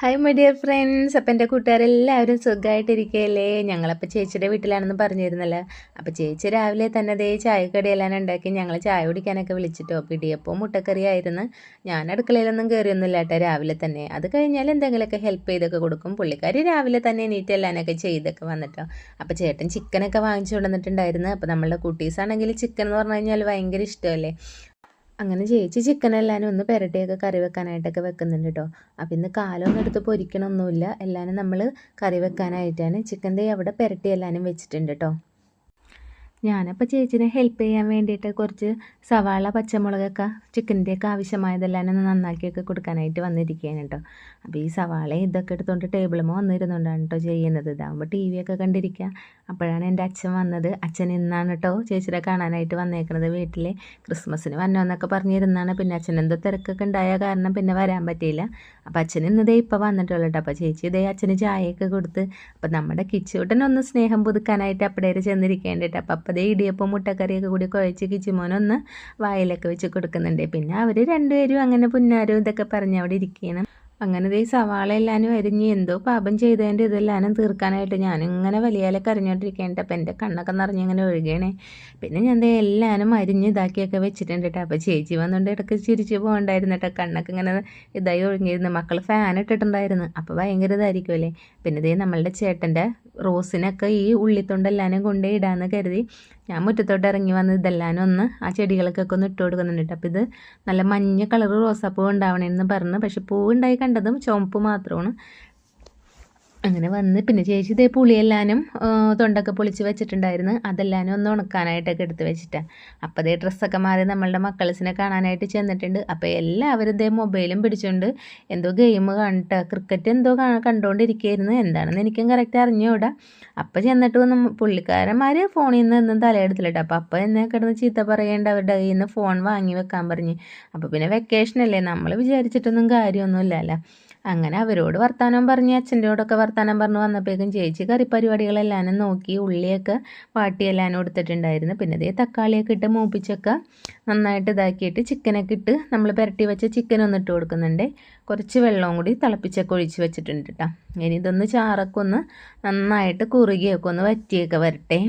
Hi my dear friends അപ്പം എന്റെ കൂട്ടുകാരെല്ലാവരും സുഖമായിട്ടിരിക്കുകയല്ലേ ഞങ്ങളപ്പോൾ ചേച്ചിയുടെ വീട്ടിലാണെന്ന് പറഞ്ഞിരുന്നല്ലോ. അപ്പോൾ ചേച്ചി രാവിലെ തന്നെ ദേ ചായക്കടിയെല്ലാം ഉണ്ടാക്കി ഞങ്ങൾ ചായ കുടിക്കാനൊക്കെ വിളിച്ചിട്ടോ. പിടിയപ്പോൾ മുട്ടക്കറി ആയിരുന്നു ഞാൻ അടുക്കളയിലൊന്നും കയറിയൊന്നുമില്ല കേട്ടോ രാവിലെ തന്നെ. അത് കഴിഞ്ഞാൽ എന്തെങ്കിലുമൊക്കെ ഹെൽപ്പ് ചെയ്തൊക്കെ കൊടുക്കും. പുള്ളിക്കാരി രാവിലെ തന്നെ എണീറ്റ് എല്ലാനൊക്കെ ചെയ്തൊക്കെ വന്നിട്ടോ. അപ്പോൾ ചേട്ടൻ ചിക്കനൊക്കെ വാങ്ങിച്ചു കൊണ്ടുവന്നിട്ടുണ്ടായിരുന്നു. അപ്പോൾ നമ്മളുടെ കുട്ടീസാണെങ്കിൽ ചിക്കൻ എന്ന് പറഞ്ഞു കഴിഞ്ഞാൽ ഭയങ്കര ഇഷ്ടമല്ലേ? അങ്ങനെ ചേച്ചി ചിക്കൻ എല്ലാവരും ഒന്ന് പെരട്ടിയൊക്കെ കറി വെക്കാനായിട്ടൊക്കെ വെക്കുന്നുണ്ട് കേട്ടോ അപ്പം ഇന്ന് കാലമൊന്നും എടുത്ത് പൊരിക്കണമൊന്നുമില്ല എല്ലാവരും നമ്മൾ കറി വെക്കാനായിട്ടാണ് ചിക്കൻ ദേ അവിടെ പെരട്ടി എല്ലാവരും വെച്ചിട്ടുണ്ട് കേട്ടോ ഞാനപ്പോൾ ചേച്ചിനെ ഹെൽപ്പ് ചെയ്യാൻ വേണ്ടിയിട്ട് കുറച്ച് സവാള പച്ചമുളകൊക്കെ ചിക്കന്റെയൊക്കെ ആവശ്യമായതെല്ലാം ഒന്ന് നന്നാക്കിയൊക്കെ കൊടുക്കാനായിട്ട് വന്നിരിക്കുകയാണ് കേട്ടോ. അപ്പോൾ ഈ സവാള ഇതൊക്കെ എടുത്തുകൊണ്ട് ടേബിളുമോ വന്നിരുന്നുകൊണ്ടാണ് കേട്ടോ ചെയ്യുന്നത്. ഇതാകുമ്പോൾ ടി ഒക്കെ കണ്ടിരിക്കുക അപ്പോഴാണ് എന്റെ അച്ഛൻ വന്നത്. അച്ഛൻ ഇന്നാണ് കേട്ടോ ചേച്ചിയെ കാണാനായിട്ട് വന്നേക്കുന്നത് വീട്ടിൽ ക്രിസ്മസിന് വന്നോന്നൊക്കെ പറഞ്ഞിരുന്നാണ് പിന്നെ അച്ഛൻ എന്തോ തിരക്കൊക്കെ ഉണ്ടായ കാരണം പിന്നെ വരാൻ പറ്റിയില്ല. അപ്പോൾ അച്ഛൻ ഇന്നതേ ഇപ്പോൾ വന്നിട്ടുള്ളൂ കേട്ടോ. അപ്പോൾ ചേച്ചി ഇതേ അച്ഛന് ചായയൊക്കെ കൊടുത്ത് അപ്പോൾ നമ്മുടെ കിച്ചൂട്ടനൊന്ന് സ്നേഹം പുതുക്കാനായിട്ട് അപ്പടേര് ചെന്നിരിക്കേണ്ടിട്ട് അപ്പം അപ്പോൾ അതേ ഇടിയപ്പം മുട്ടക്കറിയൊക്കെ കൂടി കുഴച്ച് കിച്ചിമോനൊന്ന് വായിലൊക്കെ വെച്ച് കൊടുക്കുന്നുണ്ട്. പിന്നെ അവർ രണ്ടുപേരും അങ്ങനെ പുന്നാരും ഇതൊക്കെ പറഞ്ഞ് അവിടെ ഇരിക്കുകയാണ് അങ്ങനെ ഈ സവാള എല്ലാനും അരിഞ്ഞ് എന്തോ പാപം ചെയ്തതിന്റെ ഇതെല്ലാനും തീർക്കാനായിട്ട് ഞാനിങ്ങനെ വലിയാലെ കരഞ്ഞോണ്ടിരിക്കേണ്ട അപ്പം എന്റെ കണ്ണൊക്കെ നിറഞ്ഞ് ഇങ്ങനെ ഒഴുകണേ പിന്നെ ഞാൻ ദേ എല്ലാനും അരിഞ്ഞ് ഇതാക്കിയൊക്കെ വെച്ചിട്ടുണ്ട് കേട്ടോ അപ്പോൾ ചേച്ചി വന്നുകൊണ്ട് ഇടയ്ക്ക് ചിരിച്ച് പോകണ്ടായിരുന്നു കേട്ടോ കണ്ണൊക്കെ ഇങ്ങനെ ഇതായി ഒഴുകിയിരുന്നു. മക്കൾ ഫാൻ ഇട്ടിട്ടുണ്ടായിരുന്നു. അപ്പോൾ ഭയങ്കര ഇതായിരിക്കുമല്ലേ പിന്നെ ഇതേ നമ്മളുടെ ചേട്ടന്റെ റോസിനൊക്കെ ഈ ഉള്ളിത്തൊണ്ടെല്ലാനും കൊണ്ടേ ഇടാമെന്ന് കരുതി. ഞാൻ മുറ്റത്തോട്ട് ഇറങ്ങി വന്ന് ഇതെല്ലാം ഒന്ന് ആ ചെടികൾക്കൊക്കെ ഒന്ന് ഇട്ട് കൊടുക്കുന്നുണ്ട് അപ്പോൾ ഇത് നല്ല മഞ്ഞ കളർ റോസാപ്പൂ ഉണ്ടാവണമെന്ന് പറഞ്ഞു. പക്ഷെ പൂ ഉണ്ടായി കണ്ടതും ചുവപ്പ് മാത്രമാണ്. അങ്ങനെ വന്ന്. പിന്നെ ചേച്ചി ഇതേ പുളിയെല്ലാനും തൊണ്ടൊക്കെ പൊളിച്ച് വെച്ചിട്ടുണ്ടായിരുന്നു. അതെല്ലാനും ഒന്ന് ഉണക്കാനായിട്ടൊക്കെ എടുത്ത് വെച്ചിട്ടാണ് അപ്പോൾ അതേ ഡ്രസ്സൊക്കെ മാറി നമ്മളുടെ മക്കൾസിനെ കാണാനായിട്ട് ചെന്നിട്ടുണ്ട്. അപ്പോൾ എല്ലാവരും ഇതേ മൊബൈലും പിടിച്ചുകൊണ്ട് എന്തോ ഗെയിം കണ്ടിട്ട്. ക്രിക്കറ്റ് എന്തോ കണ്ടുകൊണ്ടിരിക്കുകയായിരുന്നു എന്താണെന്ന് എനിക്കും കറക്റ്റ് അറിഞ്ഞുകൂടാ അപ്പോൾ ചെന്നിട്ട് വന്ന് പുള്ളിക്കാരന്മാർ ഫോണിൽ നിന്ന് ഒന്നും തലയെടുത്തില്ല അപ്പം അപ്പോൾ എന്നെ കിടന്ന് ചീത്ത പറയേണ്ട അവരുടെ കയ്യിൽ നിന്ന് ഫോൺ വാങ്ങി വെക്കാൻ പറഞ്ഞ്. അപ്പോൾ പിന്നെ വെക്കേഷനല്ലേ നമ്മൾ വിചാരിച്ചിട്ടൊന്നും കാര്യമൊന്നുമില്ലല്ലോ. അങ്ങനെ അവരോട് വർത്തമാനം പറഞ്ഞ് അച്ഛന്റെയോടൊക്കെ വർത്തമാനം പറഞ്ഞ് വന്നപ്പോഴേക്കും ചേച്ചി കറി പരിപാടികളെല്ലാം നോക്കി ഉള്ളിയൊക്കെ വാട്ടി എല്ലാനും കൊടുത്തിട്ടുണ്ടായിരുന്നു. പിന്നെ ഇതേ തക്കാളിയൊക്കെ ഇട്ട് മൂപ്പിച്ചൊക്കെ നന്നായിട്ട് ഇതാക്കിയിട്ട് ചിക്കനൊക്കെ ഇട്ട് നമ്മൾ പുരട്ടി വെച്ച ചിക്കൻ ഒന്ന് ഇട്ട് കൊടുക്കുന്നുണ്ട്. കുറച്ച് വെള്ളവും കൂടി തിളപ്പിച്ചൊക്കെ ഒഴിച്ച് വെച്ചിട്ടുണ്ട് കേട്ടോ. ഇനി ഇതൊന്ന് ചാറൊക്കെ ഒന്ന് നന്നായിട്ട് കുറുകിയൊക്കെ ഒന്ന് വറ്റിയൊക്കെ വരട്ടെ.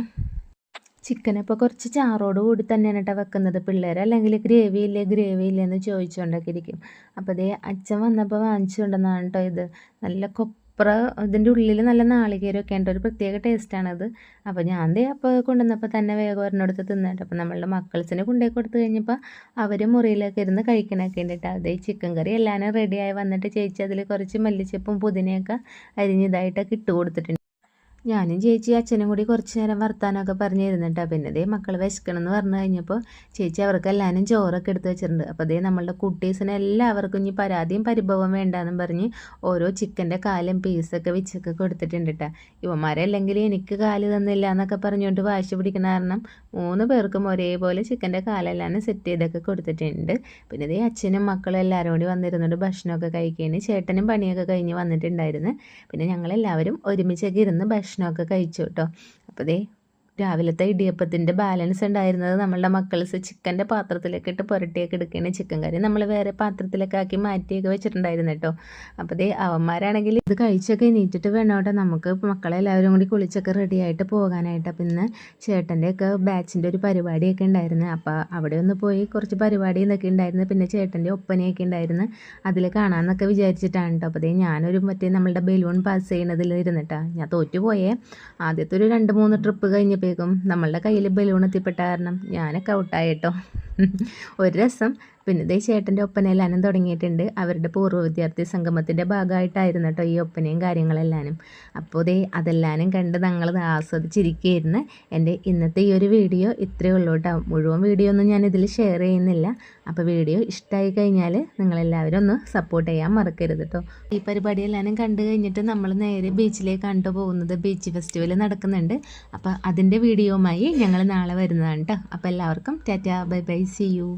ഇപ്പോൾ കുറച്ച് ചാറോട് കൂടി തന്നെയാണ് കേട്ടോ വെക്കുന്നത്. പിള്ളേർ അല്ലെങ്കിൽ ഗ്രേവി ഇല്ലേ ഗ്രേവി ഇല്ലേ എന്ന് ചോദിച്ചുകൊണ്ടൊക്കെ ഇരിക്കും. അപ്പോൾ അതേ അച്ഛൻ വന്നപ്പോൾ വാങ്ങിച്ചുകൊണ്ടെന്നാണ് കേട്ടോ ഇത്. നല്ല കൊപ്ര ഇതിന്റെ ഉള്ളിൽ നല്ല നാളികേരമൊക്കെ ഉണ്ട്. ഒരു പ്രത്യേക ടേസ്റ്റാണത് അപ്പോൾ ഞാൻ ദേ അപ്പോൾ കൊണ്ടുവന്നപ്പോൾ തന്നെ വേഗം ഒരെണ്ണെടുത്ത് തിന്നിട്ട് അപ്പോൾ നമ്മളുടെ മക്കൾസിനെ കൊണ്ടുപോയി കൊടുത്തു കഴിഞ്ഞപ്പോൾ അവർ മുറിയിലൊക്കെ ഇരുന്ന് കഴിക്കണൊക്കെ ഉണ്ട് കേട്ടോ അതേ ചിക്കൻ കറി എല്ലാവരും റെഡിയായി വന്നിട്ട് ചേച്ചി അതിൽ കുറച്ച് മല്ലിച്ചപ്പും പുതിനയൊക്കെ അരിഞ്ഞതായിട്ടൊക്കെ ഇട്ട് കൊടുത്തിട്ടുണ്ട്. ഞാനും ചേച്ചി അച്ഛനും കൂടി കുറച്ച് നേരം വർത്താനമൊക്കെ പറഞ്ഞിരുന്നിട്ടാ. പിന്നെ ദേ മക്കൾ വിശക്കണം എന്ന് പറഞ്ഞു കഴിഞ്ഞപ്പോൾ ചേച്ചി അവർക്ക് എല്ലാവരും ചോറൊക്കെ എടുത്ത് വെച്ചിട്ടുണ്ട്. അപ്പോൾ അതേ നമ്മളുടെ കുട്ടീസിനെ എല്ലാവർക്കും ഇനി പരാതിയും പരിഭവം വേണ്ടാന്നും പറഞ്ഞ് ഓരോ ചിക്കന്റെ കാലും പീസൊക്കെ വെച്ചൊക്കെ കൊടുത്തിട്ടുണ്ട് കേട്ടോ ഇവന്മാരല്ലെങ്കിൽ എനിക്ക് കാൽ തന്നില്ല എന്നൊക്കെ പറഞ്ഞുകൊണ്ട് വാശി പിടിക്കുന്ന കാരണം മൂന്ന് പേർക്കും ഒരേപോലെ ചിക്കന്റെ കാലെല്ലാം സെറ്റ് ചെയ്തൊക്കെ കൊടുത്തിട്ടുണ്ട്. പിന്നെ ഇതേ അച്ഛനും മക്കളും എല്ലാവരും കൂടി വന്നിരുന്നുണ്ട് ഭക്ഷണമൊക്കെ കഴിക്കുകയാണ് ചേട്ടനും പണിയൊക്കെ കഴിഞ്ഞ് വന്നിട്ടുണ്ടായിരുന്നു. പിന്നെ ഞങ്ങളെല്ലാവരും ഒരുമിച്ചൊക്കെ ഇരുന്ന് ഭക്ഷണം ഭക്ഷണമൊക്കെ കഴിച്ചു കേട്ടോ. അപ്പോൾ ദേ രാവിലത്തെ ഇടിയപ്പത്തിന്റെ ബാലൻസ് ഉണ്ടായിരുന്നത് നമ്മളുടെ മക്കൾസ് ചിക്കന്റെ പാത്രത്തിലേക്ക് ഇട്ട് പുരട്ടിയൊക്കെ എടുക്കുകയാണ് ചിക്കൻ കറി നമ്മൾ വേറെ പാത്രത്തിലൊക്കെ ആക്കി മാറ്റിയൊക്കെ വെച്ചിട്ടുണ്ടായിരുന്നു കേട്ടോ. അപ്പോൾ ദേ അവന്മാരാണെങ്കിൽ ഇത് കഴിച്ചൊക്കെ എണീറ്റിട്ട് വേണം കേട്ടോ നമുക്ക്. മക്കളെല്ലാവരും കൂടി കുളിച്ചൊക്കെ റെഡി ആയിട്ട് പോകാനായിട്ട്. അപ്പം ഇന്ന് ചേട്ടന്റെയൊക്കെ ബാച്ചിന്റെ ഒരു പരിപാടിയൊക്കെ ഉണ്ടായിരുന്നു. അപ്പോൾ അവിടെ ഒന്ന് പോയി കുറച്ച് പരിപാടി എന്നൊക്കെ ഉണ്ടായിരുന്നു. പിന്നെ ചേട്ടന്റെ ഒപ്പനയൊക്കെ ഉണ്ടായിരുന്നു. അതിൽ കാണാമെന്നൊക്കെ വിചാരിച്ചിട്ടാണ് കേട്ടോ. അപ്പോൾ ദേ ഞാനൊരു മറ്റേ നമ്മളുടെ ബലൂൺ പാസ് ചെയ്യുന്നതിൽ ഇരുന്നിട്ടാണ് ഞാൻ തോറ്റുപോയേ. ആദ്യത്തെ ഒരു രണ്ട് മൂന്ന് ട്രിപ്പ് കഴിഞ്ഞപ്പോൾ അപ്പോഴേക്കും നമ്മളുടെ കയ്യിൽ ബലൂൺ എത്തിപ്പെട്ട കാരണം ഞാനൊക്കെ ഔട്ടായിട്ടോ ഒരു രസം പിന്നെ ദേ ചേട്ടന്റെ ഒപ്പനയെല്ലാനും തുടങ്ങിയിട്ടുണ്ട്. അവരുടെ പൂർവ വിദ്യാർത്ഥി സംഗമത്തിന്റെ ഭാഗമായിട്ടായിരുന്നു കേട്ടോ ഈ ഒപ്പനയും കാര്യങ്ങളെല്ലാനും. അപ്പോൾ ദേ അതെല്ലാനും കണ്ട് ഞങ്ങൾ ആസ്വദിച്ചിരിക്കുകയായിരുന്നു. എന്റെ ഇന്നത്തെ ഈ ഒരു വീഡിയോ ഇത്രയേ ഉള്ളൂ കേട്ടോ മുഴുവൻ വീഡിയോ ഒന്നും ഞാൻ ഇതിൽ ഷെയർ ചെയ്യുന്നില്ല. അപ്പോൾ വീഡിയോ ഇഷ്ടമായി കഴിഞ്ഞാൽ നിങ്ങളെല്ലാവരും ഒന്ന് സപ്പോർട്ട് ചെയ്യാൻ മറക്കരുത് കേട്ടോ ഈ പരിപാടി എല്ലാവരും കണ്ടു കഴിഞ്ഞിട്ട് നമ്മൾ നേരെ ബീച്ചിലേക്ക് കണ്ടു പോകുന്നത് ബീച്ച് ഫെസ്റ്റിവൽ നടക്കുന്നുണ്ട്. അപ്പോൾ അതിന്റെ വീഡിയോയുമായി ഞങ്ങൾ നാളെ വരുന്നതാണ് കേട്ടോ അപ്പോൾ എല്ലാവർക്കും tata bye bye see you